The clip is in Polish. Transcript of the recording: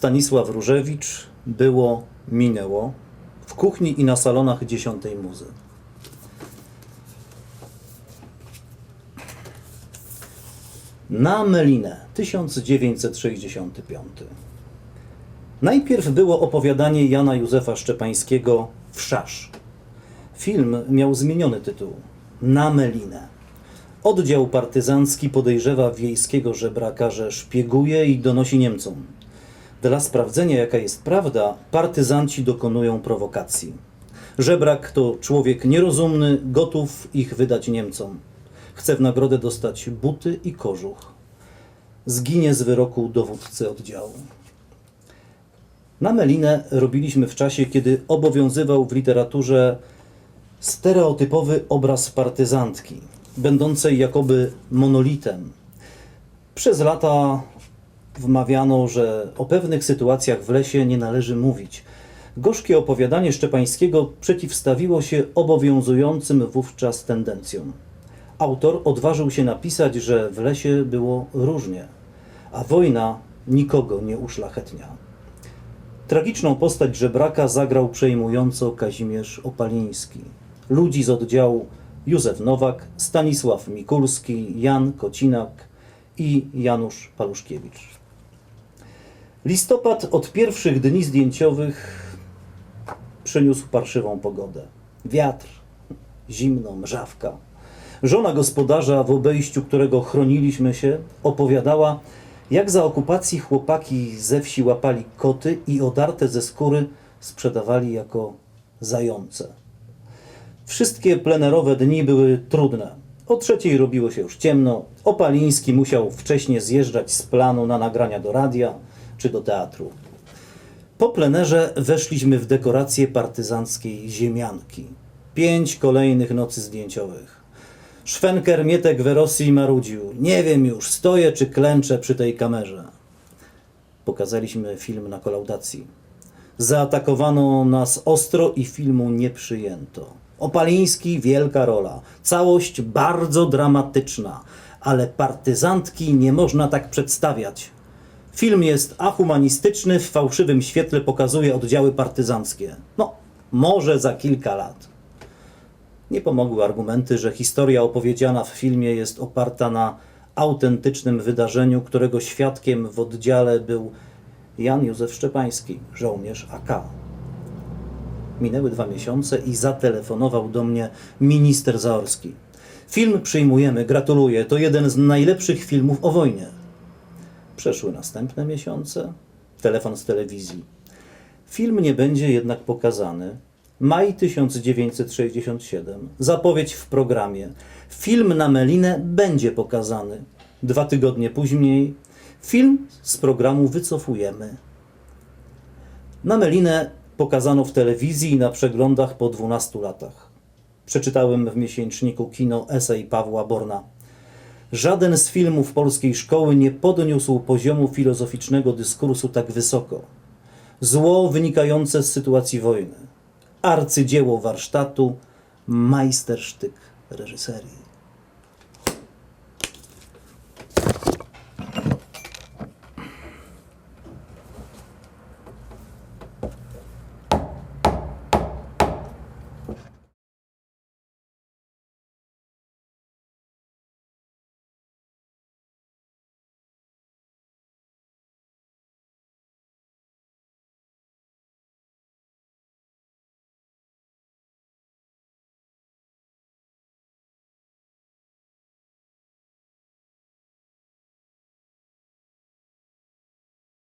Stanisław Różewicz było, minęło w kuchni i na salonach dziesiątej muzy. Na Melinę 1965. Najpierw było opowiadanie Jana Józefa Szczepańskiego Wszasz. Film miał zmieniony tytuł Na Melinę. Oddział partyzancki podejrzewa wiejskiego żebraka, że szpieguje i donosi Niemcom. Dla sprawdzenia, jaka jest prawda, partyzanci dokonują prowokacji. Żebrak to człowiek nierozumny, gotów ich wydać Niemcom. Chce w nagrodę dostać buty i kożuch. Zginie z wyroku dowódcy oddziału. Na Melinę robiliśmy w czasie, kiedy obowiązywał w literaturze stereotypowy obraz partyzantki, będącej jakoby monolitem. Przez lata wmawiano, że o pewnych sytuacjach w lesie nie należy mówić. Gorzkie opowiadanie Szczepańskiego przeciwstawiło się obowiązującym wówczas tendencjom. Autor odważył się napisać, że w lesie było różnie, a wojna nikogo nie uszlachetnia. Tragiczną postać żebraka zagrał przejmująco Kazimierz Opaliński. Ludzi z oddziału Józef Nowak, Stanisław Mikulski, Jan Kocinak i Janusz Paluszkiewicz. Listopad od pierwszych dni zdjęciowych przyniósł parszywą pogodę. Wiatr, zimno, mrzawka. Żona gospodarza, w obejściu którego chroniliśmy się, opowiadała, jak za okupacji chłopaki ze wsi łapali koty i odarte ze skóry sprzedawali jako zające. Wszystkie plenerowe dni były trudne. O trzeciej robiło się już ciemno. Opaliński musiał wcześniej zjeżdżać z planu na nagrania do radia czy do teatru. Po plenerze weszliśmy w dekorację partyzanckiej ziemianki. Pięć kolejnych nocy zdjęciowych. Szwenker Mietek we Rosji marudził. Nie wiem już, stoję czy klęczę przy tej kamerze. Pokazaliśmy film na kolaudacji. Zaatakowano nas ostro i filmu nie przyjęto. Opaliński wielka rola. Całość bardzo dramatyczna, ale partyzantki nie można tak przedstawiać. Film jest ahumanistyczny, w fałszywym świetle pokazuje oddziały partyzanckie. No, może za kilka lat. Nie pomogły argumenty, że historia opowiedziana w filmie jest oparta na autentycznym wydarzeniu, którego świadkiem w oddziale był Jan Józef Szczepański, żołnierz AK. Minęły dwa miesiące i zatelefonował do mnie minister Zaorski. Film przyjmujemy, gratuluję, to jeden z najlepszych filmów o wojnie. Przeszły następne miesiące, telefon z telewizji. Film nie będzie jednak pokazany. Maj 1967. Zapowiedź w programie. Film na Melinę będzie pokazany. Dwa tygodnie później film z programu wycofujemy. Na Melinę pokazano w telewizji i na przeglądach po 12 latach. Przeczytałem w miesięczniku Kino esej Pawła Borna. Żaden z filmów polskiej szkoły nie podniósł poziomu filozoficznego dyskursu tak wysoko. Zło wynikające z sytuacji wojny. Arcydzieło warsztatu, majstersztyk reżyserii.